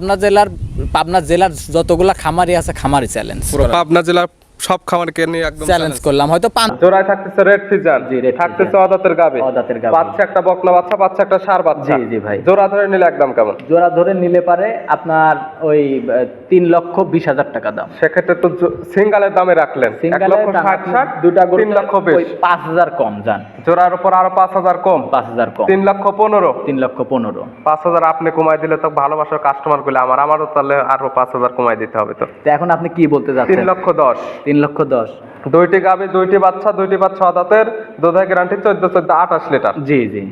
পাবনা জেলার পাবনা জেলার যতগুলা খামারি আছে খামারি চ্যালেঞ্জ পাবনা জেলার সব খামারকে নিয়ে একদম চ্যালেঞ্জ করলাম। হয়তো পান জোড়ায় থাকতেছে রেড ফিজান জি, red থাকতেছে। অদাতের গাবে অদাঁতের গাভী। বাচ্চা একটা বকনা বাচ্চা বাচ্চা একটা সার বাচ্চা। জি, জি ভাই। জোড়া ধরে নিলে একদম কেমন? জোড়া ধরে নিলে পারে আপনার ওই তিন লক্ষ বিশ হাজার টাকা দাম। সেক্ষেত্রে তো সিঙ্গালের দামে রাখলেন। এক লক্ষ ষাট ষাট দুটা গরু তিন লক্ষ বিশ। পাঁচ হাজার কম যান জোড়ার উপর আরও পাঁচ হাজার কম। পাঁচ হাজার কম। তিন লক্ষ পনেরো। তিন লক্ষ পনেরো। পাঁচ হাজার আপনি কমাই দিলে তো ভালোবাসার কাস্টমারগুলো আমার আমারও তাহলে আরও পাঁচ হাজার কমাই দিতে হবে তো। তো এখন আপনি কি বলতে তিন যাচ্ছেন? লক্ষ দশ। তিন লক্ষ দশ। দুইটি গাভী দুইটি বাচ্চা দুইটি বাচ্চা আদাতের। দুধের গ্যারান্টি চোদ্দ চোদ্দ আঠাশ লিটার। জি জি।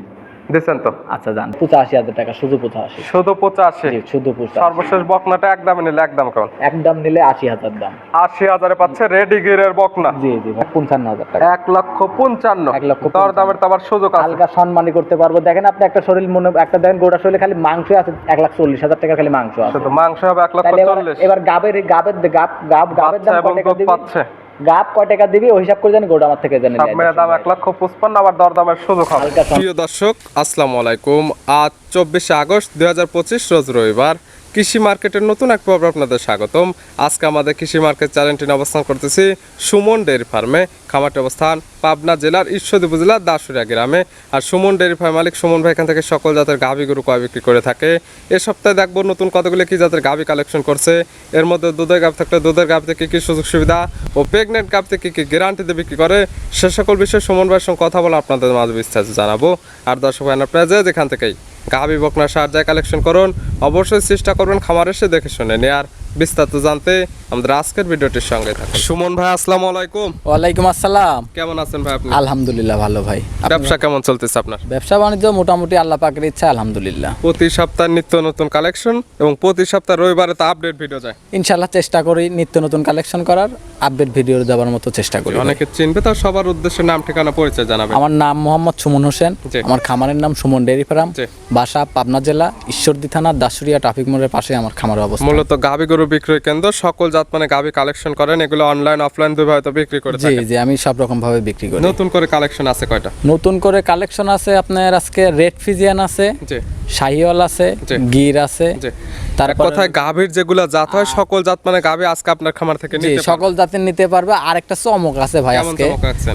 দিচ্ছেন তো? আচ্ছা যান পঁচাশি হাজার টাকা শুধু পঁচাশি। শুধু পঁচাশি? শুধু পঁচাশি। সর্বশেষ বকনাটা একদম নিলে একদম কেমন? একদম নিলে আশি হাজার দাম। আশি হাজারে পাচ্ছে রেডি গিরের বকনা। জি জি পঞ্চান্ন হাজার টাকা। এক লক্ষ পঞ্চান্ন। এক লক্ষ দর দামের তো আবার সুযোগ আছে। হালকা সম্মানী করতে পারব। দেখেন আপনি একটা শরীর মনে একটা দেখেন গোটা শরীরে খালি মাংস আছে এক লাখ চল্লিশ হাজার টাকা খালি মাংস আছে। মাংস হবে এক লক্ষ এবার- চল্লিশ। এবার গাবের গাবের গাব গাব গাবের দাম পাচ্ছে। গাব কয় টাকা দিবি ওই হিসাব করে জানি গোটা আমার থেকে জানি সব দাম এক লক্ষ পঁচপান্ন আবার দর দামের সুযোগ হবে। প্রিয় দর্শক আসসালামু আলাইকুম। আজ চব্বিশে আগস্ট দুই হাজার পঁচিশ রোজ রবিবার। কৃষি মার্কেটের নতুন এক পর্ব আপনাদের স্বাগতম। আজকে আমাদের কৃষি মার্কেট চ্যানেলটি অবস্থান করতেছি সুমন ডেয়ারি ফার্মে। খামারটি অবস্থান পাবনা জেলার ঈশ্বরদী উপজেলার দাসুরিয়া গ্রামে। আর সুমন ডেয়ারি ফার্ম মালিক সুমন ভাই এখান থেকে সকল জাতের গাভী গরু কয় বিক্রি করে থাকে। এ সপ্তাহে দেখব নতুন কতগুলো কি জাতের গাভী কালেকশন করছে। এর মধ্যে দুধের গাভ থাকলে দুধের গাভতে কি কী সুযোগ সুবিধা ও প্রেগনেন্ট গাভতে কি কি গ্যারান্টিতে বিক্রি করে, সে সকল বিষয়ে সুমন ভাইয়ের সঙ্গে কথা বলে আপনাদের মাঝে বিস্তারিত জানাব। আর দর্শক ভাই, আপনারা যে যেখান থেকেই গাভী বকনা সার যায় কালেকশন করুন, অবশ্যই চেষ্টা করবেন খামার এসে দেখে শুনে নেয়ার। বিস্তারিত জানতে আমাদের আজকের ভিডিওটির সঙ্গে থাকুন। সুমন ভাই আসসালামু আলাইকুম। ওয়ালাইকুম আসসালাম। কেমন আছেন ভাই আপনি? আলহামদুলিল্লাহ ভালো ভাই। ব্যবসা কেমন চলতেছে আপনার? ব্যবসা বাণিজ্য মোটামুটি আল্লাহ পাকের ইচ্ছা আলহামদুলিল্লাহ। প্রতি সপ্তাহে নিত্য নতুন কালেকশন এবং প্রতি সপ্তাহে রবিবারে তো আপডেট ভিডিও যায়। ইনশাল্লাহ চেষ্টা করি নিত্য নতুন কালেকশন করার আপডেট ভিডিও দেওয়ার মতো চেষ্টা করি অনেকে চিনবে তার সবার উদ্দেশ্যে নাম ঠিকানা পরিচয় জানাবে আমার নাম মোহাম্মদ সুমন হোসেন আমার খামারের নাম সুমন ডেয়ারি ফার্ম বাসা পাবনা জেলা ঈশ্বরদী থানা দাসুরিয়া ট্রাফিক মোড়ের পাশে আমার খামার অবস্থা মূলত গাভী গরু বিক্রয় কেন্দ্র সকল জাত মানে গাভী কালেকশন করেন এগুলো অনলাইন অফলাইন দুই হয়তো বিক্রি করে জি জি আমি সব রকম ভাবে বিক্রি করি। নতুন করে কালেকশন আছে কয়টা? নতুন করে কালেকশন আছে আপনার আজকে রেড ফিজিয়ান আছে জি। শাহিওয়াল আছে গির আছে জি। তারপর কথায় গাভীর যেগুলো জাত হয় সকল জাত মানে গাভী আজকে আপনার খামার থেকে নিতে সকল জাতের নিতে পারবে। আর একটা চমক আছে ভাই আজকে।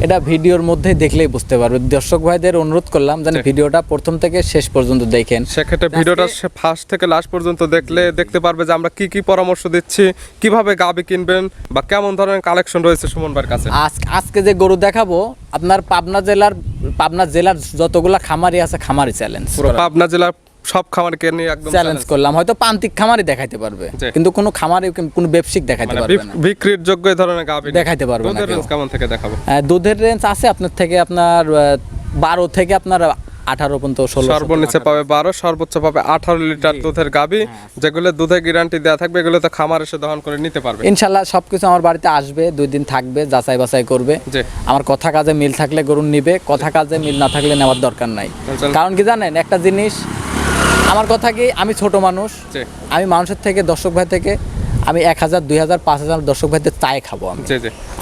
এটা ভিডিওর মধ্যে দেখলেই বুঝতে পারবে। দর্শক ভাইদের অনুরোধ করলাম যেন ভিডিওটা প্রথম থেকে শেষ পর্যন্ত দেখেন। সেক্ষেত্রে ভিডিওটা ফার্স্ট থেকে লাস্ট পর্যন্ত দেখলে দেখতে পারবে যে আমরা কি কি পরামর্শ দিচ্ছি কীভাবে গাভী কিনবেন বা কেমন ধরনের কালেকশন রয়েছে সুমন ভাইয়ের কাছে? আজ আজকে যে গরু দেখাবো আপনার পাবনা জেলার পাবনা জেলার যতগুলা খামারি আছে খামারি চ্যালেঞ্জ পাবনা জেলার সব খামারকে নিয়ে একদম চ্যালেঞ্জ করলাম। হয়তো প্রান্তিক খামারি দেখাইতে পারবে কিন্তু কোনো খামারি কোনো ব্যবসায়িক দেখাইতে মানে পারবে না। বিক্রির যোগ্য ধরনের নেই। দেখাইতে পারবে না দুধের range কেমন থেকে দেখাবো? দুধের রেঞ্জ আছে আপনার থেকে আপনার বারো থেকে আপনার আঠারো পর্যন্ত ষোলো সর্বনিচে পাবে বারো সর্বোচ্চ পাবে আঠারো লিটার দুধের গাবি। যেগুলো দুধের গ্যারান্টি দেওয়া থাকবে এগুলো তো খামার এসে দহন করে নিতে পারবে। ইনশাল্লাহ সবকিছু আমার বাড়িতে আসবে দুই দিন থাকবে যাচাই বাছাই করবে। আমার কথা কাজে মিল থাকলে গরু নিবে কথা কাজে মিল না থাকলে নেওয়ার দরকার নাই। আচ্ছা। কারণ কি জানেন একটা জিনিস আমার কথা কি আমি ছোট মানুষ আমি মানুষের থেকে দর্শক ভাই থেকে আমি এক হাজার দুই হাজার পাঁচ হাজার দর্শক ভাইদের চায় খাব আমি।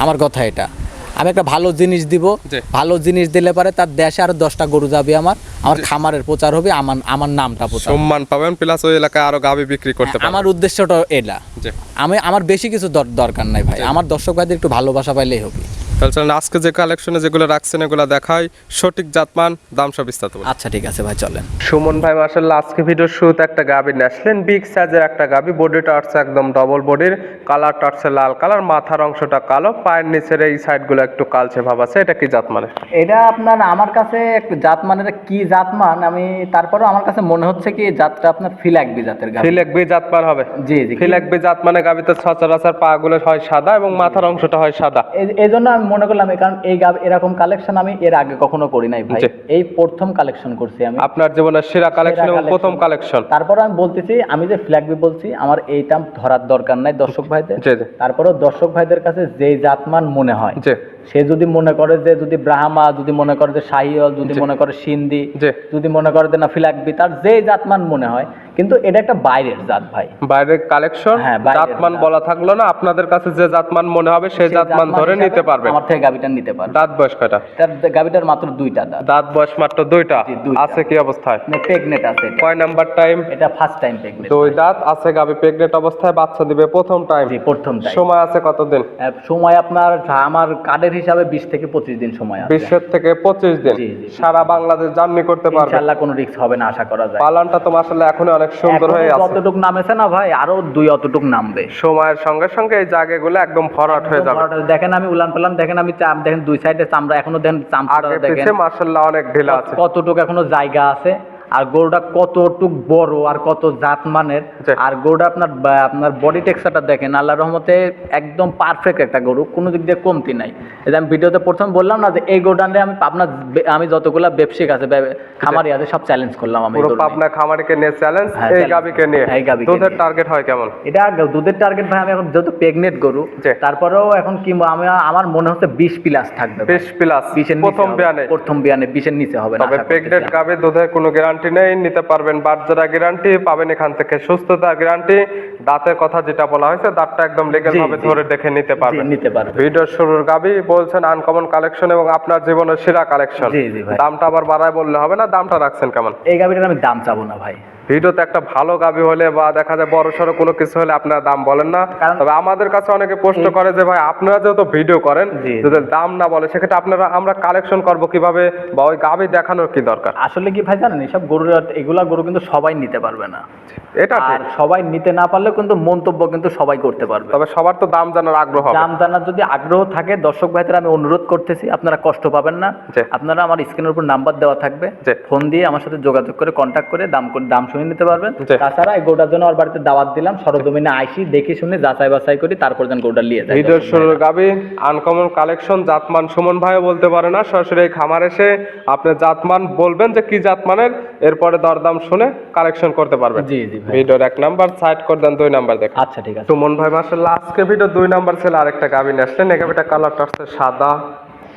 আমার কথা এটা। আমি একটা ভালো জিনিস দিব। ভালো জিনিস দিলে পারে তার দেশে আরও দশটা গরু যাবে আমার। আমার খামারের প্রচার হবে আমার আমার নামটা প্রচার সম্মান পাবেন প্লাস ওই এলাকায় আরও গাবি বিক্রি করতে পারবেন। আমার উদ্দেশ্যটা এটা। আমি আমার বেশি কিছু দরকার নাই ভাই। আমার দর্শক ভাইদের একটু ভালোবাসা পাইলেই হবে। তাহলে চলেন আজকে যে কালেকশনে যেগুলো রাখছেন এগুলো দেখাই। সঠিক জাতমান দাম সব বিস্তারিত আচ্ছা ঠিক আছে ভাই চলেন। সুমন ভাই মার্শাল্লাহ আজকে ভিডিওর শুরুতে একটা গাবি নিয়ে আসলেন। বিগ সাইজের একটা গাবি বডিটা আসছে একদম ডবল বডির কালার আসছে লাল কালার মাথার অংশটা কালো পায়ের নিচের এই সাইডগুলো একটু কালচে ভাব আছে। এটা কি জাত মানে এটা আপনার আমার কাছে একটু জাতমানের কি জাতমান আমি তারপরেও আমার কাছে মনে হচ্ছে কি জাতটা আপনার ফিলাকবি জাতের গাভী ফিলেকবি জাতমান হবে? জি জি। ফিলেকবি জাত মানে গাবিতে সচরাচর পা গুলো হয় সাদা এবং মাথার অংশটা হয় সাদা। এই- এই জন্য আমি মনে করলাম কারণ এই গাব এরকম কালেকশন আমি এর আগে কখনো করি নাই ভাই। এই প্রথম কালেকশন করছি আমি। আপনার জীবনের সেরা কালেকশন এবং প্রথম কালেকশন তারপরে আমি বলতেছি আমি যে ফ্ল্যাগবি বলছি আমার এই এইটা ধরার দরকার নাই দর্শক ভাইদের। জি দর্শক ভাইদের কাছে যেই জাতমান মনে হয় সে যদি মনে করে যে যদি ব্রাহ্মা যদি মনে করে যে শাহিওল যদি মনে করে সিন্ধি যদি মনে করে যে না ফিলাকবি তার যে জাতমান মনে হয় কিন্তু এটা একটা বাইরের জাত ভাই। বাইরের কালেকশন হ্যাঁ, জাতমান বলা থাকল না আপনাদের কাছে যে জাতমান মনে হবে সেই জাতমান ধরে নিতে পারবেন আমার থেকে গাবিটা নিতে পারবে। দাঁত বয়স কয়টা? তার গাবিটার মাত্র দুইটা দাঁত। দাঁত বয়স মাত্র দুইটা? আছে কি অবস্থায়? প্রেগনেট আছে কয় নাম্বার টাইম এটা ফার্স্ট টাইম প্রেগনেট দুই দাঁত আছে গাবি প্রেগনেন্ট অবস্থায় বাচ্চা দিবে প্রথম টাইম জি প্রথম টাইম সময় আছে কতদিন? সময় আপনার আমার কার্ডের হিসাবে বিশ থেকে পঁচিশ দিন সময় আছে। বিশের থেকে পঁচিশ দিন। জি, জি। সারা বাংলাদেশ জার্নি করতে পারবে। ইনশাআল্লাহ কোনো রিস্ক হবে না আশা করা যায়। পালনটা তো মাসাল্লাহ এখন অনেক সুন্দর হয়ে আছে। যতটুক নামেছে না ভাই আরও দুই অতটুক নামবে। সময়ের সঙ্গে সঙ্গে এই জায়গাগুলো একদম ভরাট হয়ে যাবে। দেখেন আমি উলান পালান দেখেন আমি চাপ দেখেন দুই সাইডে চামড়া এখনও দেখেন চামড়া দেখেন। মাশাআল্লাহ অনেক ঢিলা আছে। কতটুক এখনও জায়গা আছে। আর গরুটা কতটুক বড় আর কত জাত মানের আর গরুটা আপনার আপনার বডি টেক্সচারটা দেখেন আল্লাহ রহমতে একদম পারফেক্ট একটা গরু কোনো দিক দিয়ে কমতি নাই। যে আমি ভিডিওতে প্রথম বললাম না যে এই গরুটা নিয়ে আমি আপনার আমি যতগুলা ব্যবসায়িক আছে খামারি আছে সব চ্যালেঞ্জ করলাম আমি। পাবনা খামারিকে নিয়ে চ্যালেঞ্জ এই গাবিকে নিয়ে। এই গাভীকে দুধের টার্গেট হয় কেমন? এটা দুধের টার্গেট ভাই আমি এখন যেহেতু প্রেগনেন্ট গরু তারপরেও এখন কি আমি আমার মনে হচ্ছে বিশ প্লাস থাকবে ভাই। বিশ প্লাস বিশের নিচে প্রথম বিয়ানে। প্রথম বিয়ানে বিশের নিচে হবে না তবে প্রেগনেন্ট গাবে দুধের কোনো গ্যারান্টি নেই নিতে পারবেন। বাচ্চারা গ্যারান্টি পাবেন এখান থেকে সুস্থতা গ্যারান্টি দাঁতের কথা যেটা বলা হয়েছে দাঁতটা একদম লিগেল ভাবে ধরে দেখে নিতে পারবেন। নিতে পারবেন। ভিডিওর শুরুর গাবি বলছেন আনকমন কালেকশন এবং আপনার জীবনের সেরা কালেকশন। দামটা আবার বাড়ায় বললে হবে না দামটা রাখছেন কেমন? এই গাবিটার আমি দাম চাবো না ভাই। ভিডিওতে একটা ভালো গাবি হলে বা দেখা যায় বড় সড়ো কোনো কিছু হলে আপনারা দাম বলেন না। তবে আমাদের কাছে অনেকে প্রশ্ন করে যে ভাই আপনারা যেহেতু ভিডিও করেন যদি দাম না বলে সেক্ষেত্রে আপনারা আমরা কালেকশন করব কীভাবে বা ওই গাবি দেখানোর কি দরকার? আসলে কি ভাই জানেন এসব গরু এগুলা গরু কিন্তু সবাই নিতে পারবে না। এটা আর সবাই নিতে না পারলেও কিন্তু মন্তব্য কিন্তু সবাই করতে পারবে। তবে সবার তো দাম জানার আগ্রহ দাম জানার যদি আগ্রহ থাকে দর্শক ভাইদের আমি অনুরোধ করতেছি আপনারা কষ্ট পাবেন না। আপনারা আমার স্ক্রিনের উপর নাম্বার দেওয়া থাকবে। ফোন দিয়ে আমার সাথে যোগাযোগ করে কন্ট্যাক্ট করে দাম দাম শুনে নিতে পারবেন। তাছাড়া এই গরুটার জন্য আমার বাড়িতে দাওয়াত দিলাম সরজমিনে আইসি দেখে শুনে যাচাই বাছাই করি তারপর যেন গরুটা নিয়ে যায়। ভিডিওর শুরুর গাবি আনকমন কালেকশন জাতমান সুমন ভাইও বলতে পারে না সরাসরি এই খামার এসে আপনি জাতমান বলবেন যে কি জাতমানের এরপরে দরদাম শুনে কালেকশন করতে পারবেন। জি জি ভাই। ভিডিওর এক নাম্বার সাইড করে দেন দুই নাম্বার দেখেন। আচ্ছা ঠিক আছে। সুমন ভাই মাসাল্লাহ আজকে ভিডিও দুই নাম্বার ছিল আরেকটা গাবি নিয়ে আসলেন এই গাবিটা কালারটা আসছে সাদা।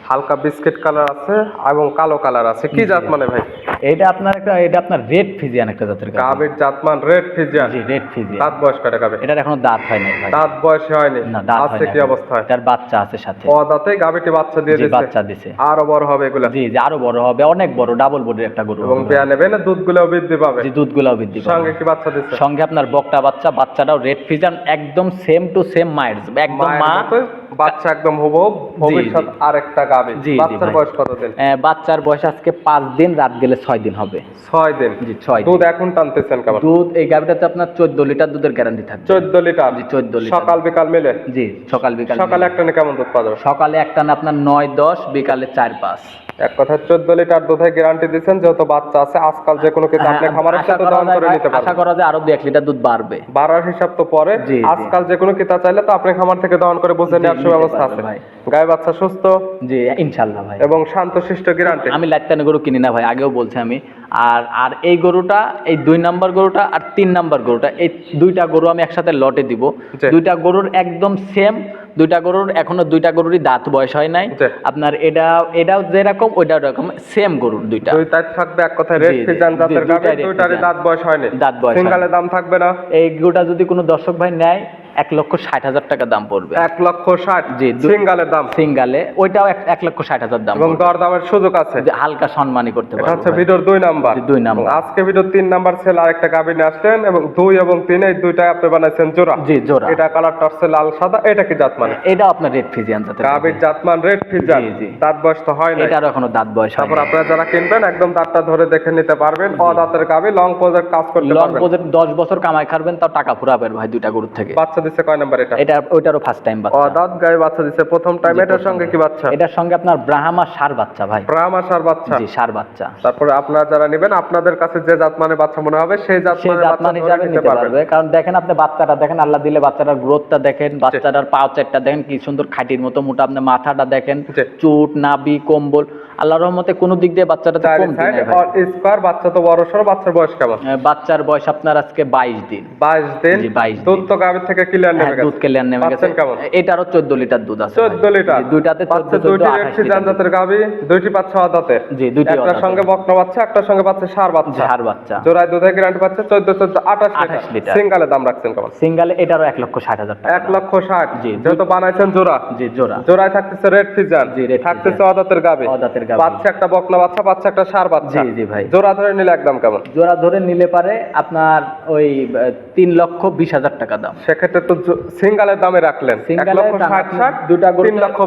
হালকা বিস্কিট কালার আছে এবং কালো কালার আছে। কি জাত মানে ভাই? এটা আপনার একটা এটা আপনার রেড ফিজিয়ান একটা জাতের। গাবির জাতমান রেড ফিজিয়ান। জি রেড ফিজিয়ান। দাঁত বয়স কয়টা গাবি এটার এখনও দাঁত হয় নাই ভাই। দাঁত বয়স হয়নি? না দাঁত আছে কি। অবস্থায়? এটার বাচ্চা আছে সাথে। ও দাঁতে গাবিটি বাচ্চা দিয়ে জি দিচ্ছে বাচ্চা দিছে। আরও বড় হবে এগুলা। জি জি আরও বড় হবে। অনেক বড় ডাবল বডির একটা গরু এবং। পেয়া নেবে না দুধগুলো বৃদ্ধি পাবে। জি দুধগুলাও বৃদ্ধি পাবে। সঙ্গে কি বাচ্চা দিচ্ছে সঙ্গে আপনার বকটা বাচ্চা বাচ্চাটাও রেড ফিজিয়ান একদম সেম টু সেম মায়ের একদম মা বাচ্চা একদম হুবহু ভবিষ্যৎ আরেকটা গাবে। বাচ্চার বয়স কত দিন? বাচ্চার বয়স আজকে পাঁচ দিন রাত গেলে ছয় দিন হবে। ছয় দিন। জি ছয় দুধ এখন টানতেছেন কেমন? দুধ এই গাবিটাতে আপনার চোদ্দ লিটার দুধের গ্যারান্টি থাকবে। চোদ্দ লিটার? জি, 14 লিটার। সকাল বিকাল মিলে? জি সকাল বিকাল সকালে একটা না কেমন দুধ পাওয়া যাবে? সকালে একটানে আপনার নয় দশ বিকালে চার পাঁচ। এক কথা চোদ্দ লিটার দুধে গ্যারান্টি দিচ্ছেন যেহেতু বাচ্চা আছে আজকাল যে কোনো কিছু আপনি হ্যাঁ, খামারের আশা সাথে দহন যায় করে নিতে নিতে আশা করা যায় আরও দু এক লিটার দুধ বাড়বে বাড়ার হিসাব তো পরে। আজকাল যে কোনো কিতা চাইলে তো আপনি খামার থেকে দহন করে বুঝে নেওয়ার সুব্যবস্থা ব্যবস্থা আছে ভাই। গায়ে বাচ্চা সুস্থ? জি ইনশাল্লাহ ভাই। এবং শান্তশিষ্ট গ্যারান্টি আমি লাইতানি গরু কিনি না ভাই আগেও বলছি আমি। আর আর এই গরুটা এই দুই নাম্বার গরুটা আর তিন নাম্বার গরুটা এই দুইটা গরু আমি একসাথে লটে দিব। দুইটা গরুর একদম সেম দুইটা গরুর এখনও দুইটা গরুরই দাঁত বয়স হয় নাই। আপনার এটা এটাও যেরকম ওইটাও এরকম সেম গরুর দুইটা। দুই তাই থাকবে এক কথায় রেড ফিজান জাতের গাবে দুইটারই দাঁত বয়স হয়নি। দাঁত বয়স সিঙ্গালে দাম থাকবে না। এই গরুটা যদি কোনো দর্শক ভাই নেয় এক লক্ষ ষাট হাজার টাকা দাম পড়বে। এক লক্ষ ষাট জি, সিঙ্গালের দাম। সিঙ্গালে ওইটাও এক লক্ষ ষাট হাজার দাম এবং দর দামের সুযোগ আছে। হালকা সম্মানই করতে এটা পারব ভাই। ভিডিওর দুই নাম্বার। দুই নাম্বার। আজকে ভিডিওর তিন নাম্বার ছেলে আরেকটা গাবিনে আসলেন এবং দুই এবং তিন এই দুইটাই আপনি বানাইছেন জোড়া। জি জোড়া। এটা কালারটা হচ্ছে লাল সাদা এটা কি জাত মানে? এটাও আপনার রেড ফিজিয়ান জাতের গাবির জাতমান রেড ফিজান জি, জি। দাঁত বয়স তো হয় না এটারও এখনও দাঁত বয়স তারপর আপনারা যারা কিনবেন একদম দাঁতটা ধরে দেখে নিতে পারবেন। অ দাঁতের গাবি লং পোজের কাজ করতে লং পারবেন। প্রজেক্ট দশ বছর কামাই খাবেন তাও টাকা ফুরাবেন ভাই দুইটা গরুর থেকে। বাচ্চা দিচ্ছে কয় নাম্বার এটা? এটা ওইটারও ফার্স্ট টাইম বাচ্চা। গায়ে বাচ্চা দিচ্ছে প্রথম টাইম এটার সঙ্গে কি বাচ্চা? এটার সঙ্গে আপনার ব্রাহ্মা সার বাচ্চা ভাই। ব্রাহ্মাসার বাচ্চা। জি সার বাচ্চা। তারপরে আপনারা যারা নেবেন আপনাদের কাছে যে জাত মানে বাচ্চা মনে হবে সেই জাত মানে বাচ্চা হিসাবে নিতে পারবে। কারণ দেখেন আপনি বাচ্চাটা দেখেন আল্লাহ দিলে বাচ্চাটার গ্রোথটা দেখেন বাচ্চাটার চারটা দেখেন কি সুন্দর খাটির মতো মোটা আপনি মাথাটা দেখেন। চুট নাবি কম্বল আল্লাহর রহমতে কোনো দিক দিয়ে বাচ্চাটা তো কমতি নাই স্কোয়ার বাচ্চা তো বড় সড়ো বাচ্চার বয়স কেমন? বাচ্চার বয়স আপনার আজকে বাইশ দিন। বাইশ দিন? জি, 22 দিন। দুধ তো গাভীর থেকে ক্লিয়ার নেমে হ্যাঁ, গেছে। দুধ কেলিয়ার নেমে গেছে। এটারও চোদ্দ লিটার দুধ আছে ভাই। চোদ্দ লিটার দুইটাতে চোদ্দ বাচ্চা চোদ্দ দুইটি একটি দুধ। আদাতে জি দুইটি একটার সঙ্গে বকনা বাচ্চা একটার সঙ্গে পাচ্ছে সার বাচ্চা। ঝাড় বাচ্চা। জোড়ায় গ্যারান্টি পাচ্ছে চোদ্দ চোদ্দ আঠাশ 28 লিটার। সিঙ্গালে দাম রাখছেন কেমন? সিঙ্গালে এটারও এক লক্ষ ষাট হাজার টাকা। এক লক্ষ ষাট। জি, যেহেতু বানাইছেন জোড়া। জি জোড়া। জোড়ায় থাকতেছে রেড ফিজান জি, red থাকতেছে। অদাতের গাবে গাভী। বাচ্চা একটা বকনা বাচ্চা বাচ্চা একটা সার বাচ্চা। জি, জি, ভাই। জোড়া ধরে নিলে একদম কেমন? জোড়া ধরে নিলে পারে আপনার ওই তিন লক্ষ বিশ হাজার টাকা দাম। সেক্ষেত্রে তো সিঙ্গালের দামে রাখলেন। এক ষাট ষাট দুটা তিন লক্ষ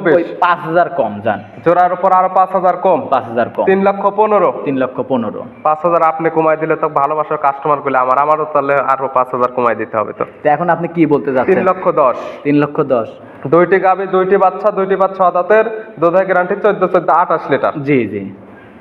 পাঁচ হাজার কম যান জোড়ার উপর আরও পাঁচ হাজার কম। পাঁচ হাজার কম। তিন লক্ষ পনেরো। তিন লক্ষ পনেরো। পাঁচ হাজার আপনি কমাই দিলে তো ভালোবাসার কাস্টমারগুলো আমার আমারও তাহলে আরও পাঁচ হাজার কমাই দিতে হবে তো। এখন আপনি কি বলতে তিন লক্ষ দশ। তিন লক্ষ দশ। দুইটি গাভী দুইটি বাচ্চা দুইটি বাচ্চা আদাতের, দুধের গ্যারান্টি চোদ্দ চোদ্দ, আঠাশ লিটার। জি জি।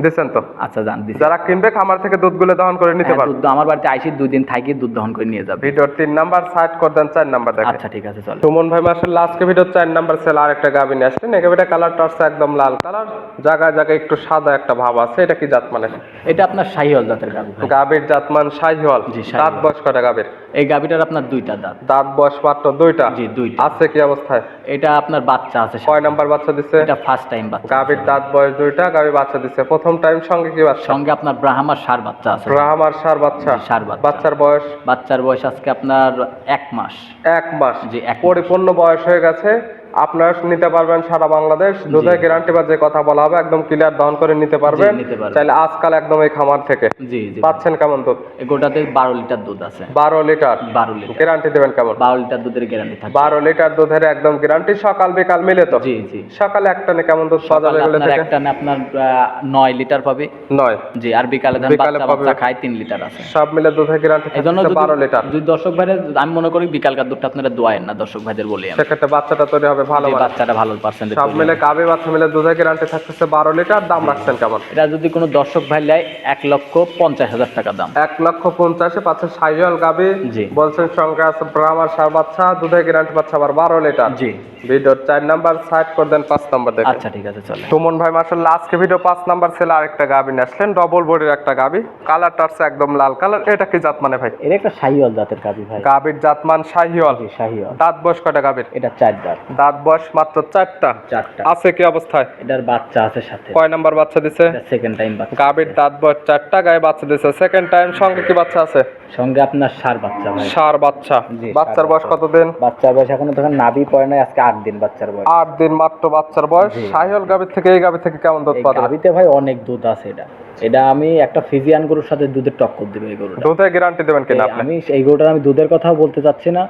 দিচ্ছেন তো? আচ্ছা জান দিছি। যারা কিনবে খামার থেকে দুধগুলো দহন করে নিতে হ্যাঁ, পারবে। দুধ আমার বাড়িতে আইসি দুই দিন থাকি দুধ দহন করে নিয়ে যাবে। ভিডিওর তিন নাম্বার করে দেন চার নাম্বার দেখেন। আচ্ছা ঠিক আছে চলো সুমন ভাই মাসের লাস্টকে ভিডিও চার নাম্বার সেল আর একটা গাবি নিয়ে এই গাবিটা কালারটা একদম লাল। কালার জায়গায় জায়গায় একটু সাদা একটা ভাব আছে। এটা কি জাত মানে? এটা আপনার শাহিওয়াল জাতের ভাই। গাবির জাতমান শাহিওয়াল। জি, শাহিওয়াল। দাঁত বয়স কটা গাবির এই গাভিটার আপনার দুইটা দাঁত। দাঁত বয়স মাত্র দুইটা? জি দুইটা। আছে কি অবস্থায়? এটা আপনার বাচ্চা আছে। কয় নাম্বার বাচ্চা দিচ্ছে এটা ফার্স্ট টাইম বাচ্চা। গাবির দাঁত বয়স দুইটা গাবি বাচ্চা দিচ্ছে প্রথম টাইম সঙ্গে কি বাচ্চা? সঙ্গে আপনার ব্রাহ্মার সার বাচ্চা আছে। ব্রাহ্মার সার বাচ্চা? সার বাচ্চা। বাচ্চার বয়স? বাচ্চার বয়স আজকে আপনার এক মাস। এক মাস। জি, এক। পরিপূর্ণ বয়স হয়ে গেছে। আপনারা নিতে পারবেন সারা বাংলাদেশ। দুধের গ্যারান্টি বা যে কথা বলা হবে একদম ক্লিয়ার দহন করে নিতে পারবেন। চাইলে আজকাল একদম এই খামার থেকে। জি জি পাচ্ছেন কেমন দুধ? এগোটাতে বারো লিটার দুধ আছে। বারো লিটার? বারো লিটার। গ্যারান্টি দেবেন কেমন? বারো লিটার দুধের গ্যারান্টি থাকে বারো লিটার দুধের একদম গ্যারান্টি সকাল বিকাল মিলে তো? জি জি। সকালে একটানে কেমন দুধ পাওয়া যাবে এগুলো আপনার থেকে একটা না আপনার আহ, নয় লিটার পাবে। নয়। জি আর বিকালে বিকালে বাচ্চা বাচ্চা খায় তিন লিটার আছে। সব মিলে দুধের গ্যারান্টি এই জন্য বারো লিটার। যদি দর্শক ভাইদের আমি মনে করি বিকালকার দুধটা আপনারা দোয়ায়েন না দর্শক ভাইদের বলি সেক্ষেত্রে বাচ্চাটা তৈরি হবে ভালো বাচ্চাটা ভালো পার্সেন্ট সব মিলে গাবে বাচ্চা মিলে দুধের গ্যারান্টি থাকতেছে বারো লিটার দাম রাখছেন কেমন? এটা যদি কোনো দর্শক ভাই নেয় এক লক্ষ পঞ্চাশ হাজার টাকা দাম। এক লক্ষ পঞ্চাশে পাচ্ছে সাইজল গাবি। জি। বলছেন সঙ্গে আছে ব্রাহ্মার সার বাচ্চা দুধের গ্যারান্টি পাচ্ছে আবার বারো লিটার। জি। ভিডিওর চার নাম্বার সাইড করে দেন পাঁচ নাম্বার দেখেন আচ্ছা ঠিক আছে চলে সুমন ভাই মাসাল আজকে ভিডিও পাঁচ নাম্বার ছেলে আরেকটা গাবি নিয়ে আসলেন ডবল বডির একটা গাবি। কালারটা আছে একদম লাল কালার এটা কি জাত মানে ভাই? এটা একটা শাহিওয়াল জাতের গাভি ভাই। গাবির জাতমান শাহিওয়াল। শাহিওয়াল। দাঁত বয়স কটা গাবির? এটা চার দাঁত। দাঁত বয়স মাত্র চারটা। চারটা। আছে কি অবস্থায়? এটার বাচ্চা আছে সাথে। কয় নাম্বার বাচ্চা দিছে? সেকেন্ড টাইম বাচ্চা। গাবির দাঁত বয়স চারটা গায়ে বাচ্চা দিছে। সেকেন্ড টাইম সঙ্গে কি বাচ্চা আছে? সঙ্গে আপনার সার বাচ্চা ভাই। সার বাচ্চা। জি, বাচ্চার বয়স বাচ্চা। কতদিন? বাচ্চার বয়স এখনও তখন নাভি পড়ে নাই আজকে আট দিন বাচ্চার বয়স। আট দিন মাত্র বাচ্চার বয়স। সাহিওল গাবির থেকে এই গাবি থেকে কেমন দুধ পাবে? গাভিতে ভাই অনেক দুধ আছে এটা। এটা আমি একটা ফিজিয়ান গরুর সাথে দুধের টক্কর দিবে এই গরুটা। দুধে গ্যারান্টি দেবেন কিনা আপনি? আমি এই গরুটার আমি দুধের কথাও বলতে চাচ্ছি না।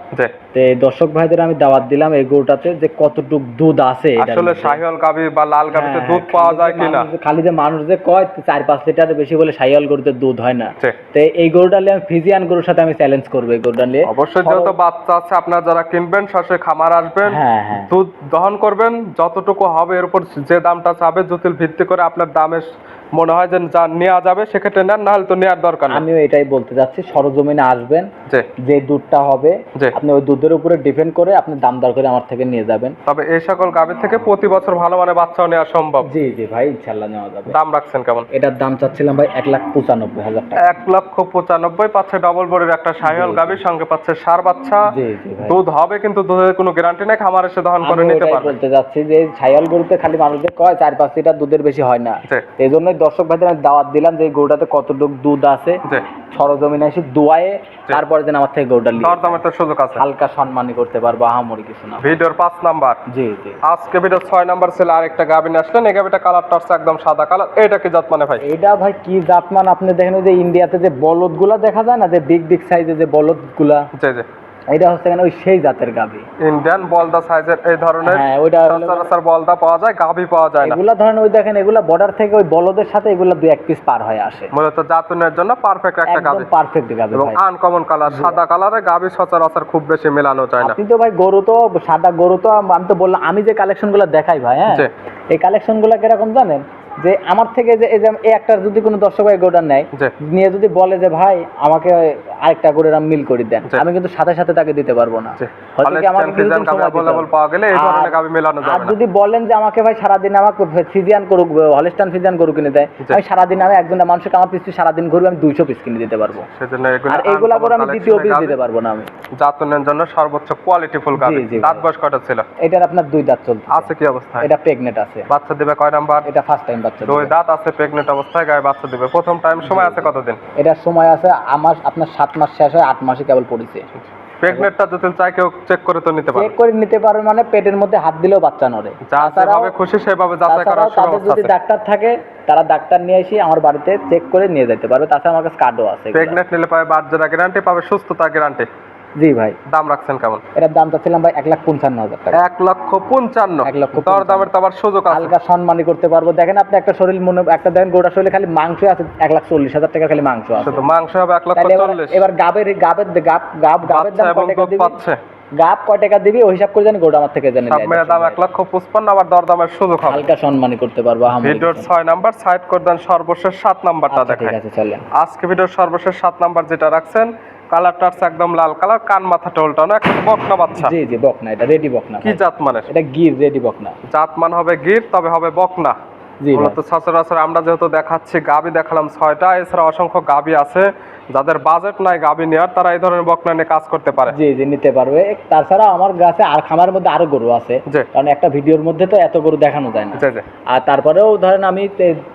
তো দর্শক ভাইদের আমি দাওয়াত দিলাম এই গরুটাতে যে কতটুক দুধ আছে আসলে। সাহিওল গাবি বা লাল গাবিতে হ্যাঁ, দুধ পাওয়া যায় কিনা? খালি যে মানুষ যে কয় চার পাঁচ লিটারের বেশি বলে সাইয়াল গরুতে দুধ হয় না। যে, তো এই গরুটা নিয়ে আমি ফিজিয়ান গরুর সাথে আমি চ্যালেঞ্জ করব এই গরুটা নিয়ে। অবশ্যই যেহেতু বাচ্চা আছে আপনারা যারা কিনবেন সরাসরি খামার আসবেন হ্যাঁ হ্যাঁ। দুধ দহন করবেন যতটুকু হবে এর উপর যে দামটা চাবে জটিল ভিত্তি করে আপনার দামের মনে হয় যে যা নেওয়া যাবে সেক্ষেত্রে নেন না হলে তো নেওয়ার দরকার আমিও এটাই বলতে চাচ্ছি সরজমিনে আসবেন যে যে দুধটা হবে। আপনি ওই দুধের উপরে ডিপেন্ড করে আপনি দাম দর করে আমার থেকে নিয়ে যাবেন। তবে এই সকল গাভি থেকে প্রতি বছর ভালো মানে বাচ্চাও নেওয়া সম্ভব। জি জি ভাই ইনশাল্লাহ নেওয়া যাবে। দাম রাখছেন কেমন? এটার দাম চাচ্ছিলাম ভাই এক লাখ পঁচানব্বই হাজার টাকা। এক লক্ষ পঁচানব্বই পাচ্ছে ডবল বডির একটা সাহিওল জি, গাভীর সঙ্গে পাচ্ছে সার বাচ্চা। জি জি ভাই। দুধ হবে কিন্তু দুধের কোনো গ্যারান্টি নেই খামার এসে দহন করে নিতে পারবে। বলতে যাচ্ছি যে ছায়াল গরুতে খালি মানুষদের কয় চার পাঁচ লিটার দুধের বেশি হয় না। এই জন্যই দর্শক ভাইদের আমি দাওয়াত দিলাম যে গরুটাতে কতটুকু দুধ আছে। সরজমিনে এসে দোয়ায়ে তারপরে যেন আমার থেকে গরুটা নিয়ে দর তো সুযোগ আছে। হালকা সম্মানই করতে পারব আহামরি কিছু না। ভিডিওর পাঁচ নাম্বার। জি জি। আজকে ভিডিও ছয় নাম্বার ছিল আরেকটা গাভী নিয়ে আসলেন। এই গাবিটা কালারটা হচ্ছে একদম সাদা কালার এটা কি জাত মানে ভাই? এটা ভাই কি জাত মান আপনি দেখেন যে ইন্ডিয়াতে যে বলদগুলা দেখা যায় না? যে বিগ বিগ সাইজে যে বলদগুলা জি জি। এটা হচ্ছে কেন ওই সেই জাতের গাভি। ইন্ডিয়ান বলদা সাইজের এই ধরনের হ্যাঁ ওইটা সচরাচর বলদা পাওয়া যায় গাভী পাওয়া যায় না। এগুলা ধরেন ওই দেখেন এগুলা বর্ডার থেকে ওই বলদের সাথে এগুলা দুই এক পিস পার হয়ে আসে। মূলত জাতুনের জন্য পারফেক্ট একটা একদম পারফেক্ট গাভি এবং ভাই। আনকমন কালার সাদা কালারে গাভী সচরাচর খুব বেশি মেলানো যায় না। আপনি তো ভাই গরু তো সাদা গরু তো আম- তো বললাম আমি যে কালেকশনগুলো দেখাই ভাই হ্যাঁ? এই কালেকশনগুলো কীরকম জানেন? যে আমার থেকে যে এই যে এই একটা যদি কোনো দর্শক এই গরুটা নেয় নিয়ে যদি বলে যে ভাই আমাকে আরেকটা গরুর আমি মিল করে দেন আমি কিন্তু সাথে সাথে তাকে দিতে পারব না। আর-। যদি বলেন যে আমাকে ভাই সারাদিন আমাকে ফিজিয়ান হলিস্টান ফিজিয়ান গরু কিনে দেয় আমি সারাদিন আমি একজন মানুষকে আমার পিছু সারাদিন ঘুরবে আমি দুইশো পিস কিনে দিতে পারব। আর এইগুলা করে আমি দ্বিতীয় পিস দিতে পারব না আমি। জাতনের জন্য সর্বোচ্চ কোয়ালিটি ফুল দাঁত বয়স ছিল? এটার আপনার দুই দাঁত চলছে আছে কি অবস্থায়? এটা প্রেগনেন্ট আছে। বাচ্চা দিবে কয় নাম্বার? এটা ফার্স্ট টাইম বাচ্চা দুই। দাঁত আছে প্রেগনেন্ট অবস্থায় গায়ে বাচ্চা দিবে। প্রথম টাইম সময় আছে কতদিন? এটার সময় আছে আমার আপনার সাত মাস শেষ হয় আট মাসে কেবল পড়েছে। প্রেগনেন্টটা যদি চাই কেউ চেক করে তো নিতে পারে চেক করে নিতে পারবে মানে পেটের মধ্যে হাত দিলেও বাচ্চা নড়ে। খুশি সেভাবে যাচাই করার তাদের যদি ডাক্তার থাকে তারা ডাক্তার নিয়ে এসে আমার বাড়িতে চেক করে নিয়ে যেতে পারবে। তাছাড়া আমার কাছে কার্ডও আছে। প্রেগনেন্ট নিলে পাবে বাচ্চারা গ্যারান্টি পাবে সুস্থতা গ্যারান্টি জি ভাই। দাম রাখছেন কেমন? এটার দাম চাচ্ছিলাম ভাই এক লাখ পঞ্চান্ন হাজার টাকা। এক লক্ষ পঞ্চান্ন। এক লক্ষ দর দামের তো আবার সুযোগ আছে। হালকা সম্মানই করতে পারব। দেখেন আপনি একটা শরীর মনে একটা দেখেন গোটা শরীরে খালি মাংস আছে এক লাখ চল্লিশ হাজার টাকা খালি মাংস আছে। মাংস হবে এক লক্ষ চল্লিশ। এবার গাবের গাবের গাব গাব গাবের দাম এবং কয় টাকা দিবি? পাচ্ছে। গাব কয় টাকা দিবি? ওই হিসাব করে জানি গোটা আমার থেকে জানি। মেরে দাম এক লক্ষ পঁচপান্ন আবার দর দামের সুযোগ হবে। হালকা সম্মানই করতে পারব ভিডিওর ছয় নাম্বার সাইড করে দেন সর্বশেষ সাত নাম্বারটা আচ্ছা, আজকে ভিডিওর সর্বশেষ সাত নাম্বার যেটা রাখছেন কালারটা আছে একদম লাল কালার কান মাথা উল্টানো একটা বকনা বাচ্চা। জি জি বকনা এটা রেডি বকনা কি জাত মানে এটা গির রেডি বকনা। জাত মান হবে গির তবে হবে বকনা। মূলত সচরাচর আমরা যেহেতু দেখাচ্ছি গাবি দেখালাম ছয়টা এছাড়া অসংখ্য গাবি আছে। যাদের বাজেট নাই গাবি নেওয়ার তারা এই ধরনের বকনা নিয়ে কাজ করতে পারে। জি জি নিতে পারবে। তাছাড়া আমার কাছে আর খামারের মধ্যে আরও গরু আছে। কারণ একটা ভিডিওর মধ্যে তো এত গরু দেখানো যায় না। আর তারপরেও ধরেন আমি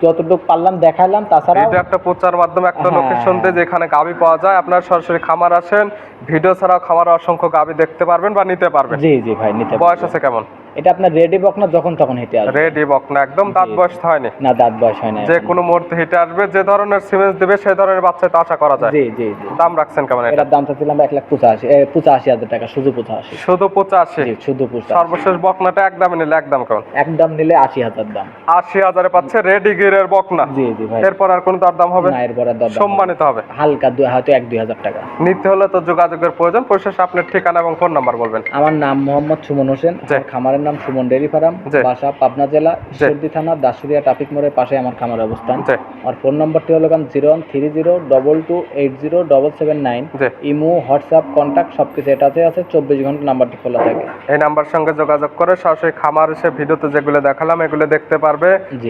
যতটুকু পারলাম দেখালাম তাছাড়া ভিডিও একটা প্রচার মাধ্যমে একটা হ্যাঁ। লোকেশন দিয়ে যেখানে গাবি পাওয়া যায় আপনার সরাসরি খামার আসেন। ভিডিও ছাড়াও খামারে অসংখ্য গাবি দেখতে পারবেন বা নিতে পারবেন। জি জি ভাই নিতে বয়স আছে কেমন? এটা আপনার রেডি বকনা যখন তখন হেঁটে আসবে। রেডি বকনা একদম দাঁত বয়স হয়নি। না দাঁত বয়স হয় না যে কোনো মুহূর্তে হিটে আসবে যে ধরনের সিমেন্স দিবে সেই ধরনের বাচ্চা তো আশা করা যায়। জি জি দাম রাখছেন কেমন এটার দাম চাচ্ছিলাম এক লাখ পঁচাশি পঁচাশি হাজার টাকা শুধু পঁচাশি। শুধু পঁচাশি? শুধু পঁচাশি। সর্বশেষ বকনাটা একদম নিলে একদম কেমন? একদম নিলে আশি হাজার দাম। আশি হাজারে পাচ্ছে রেডি গিরের বকনা। জি জি ভাই। এরপর আর কোনো দরদাম হবে? না এরপর আর দরদাম সম্মানিত হবে। হালকা দুই হয়তো এক দুই হাজার টাকা। নিতে হলে তো যোগাযোগের প্রয়োজন। পরিশেষে আপনার ঠিকানা এবং ফোন নাম্বার বলবেন। আমার নাম মোহাম্মদ সুমন হোসেন। জি। খামারের নাম সুমন ডেরি ফার্ম বাসা পাবনা জেলা ঈশ্বরদী থানা দাসুরিয়া ট্রাফিক মোড়ের পাশে আমার খামারের অবস্থান। জি। আমার ফোন নম্বরটি হলো zero one three zero double two eight zero double seven nine. Imo WhatsApp contact সব কিছু এটাতে আছে চব্বিশ ঘণ্টা নাম্বারটি খোলা থাকে। এই নাম্বার সঙ্গে যোগাযোগ করে সরাসরি খামার এসে ভিডিওতে যেগুলো দেখালাম এগুলো দেখতে পারবে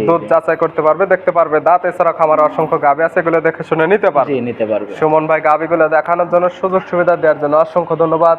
দুধ যাচাই করতে পারবে দেখতে পারবে দাঁত এছাড়া খামারে অসংখ্য গাবি আছে এগুলো দেখে শুনে নিতে পারবে। নিতে পারবে। সুমন ভাই গাবিগুলো দেখানোর জন্য সুযোগ সুবিধা দেওয়ার জন্য অসংখ্য ধন্যবাদ।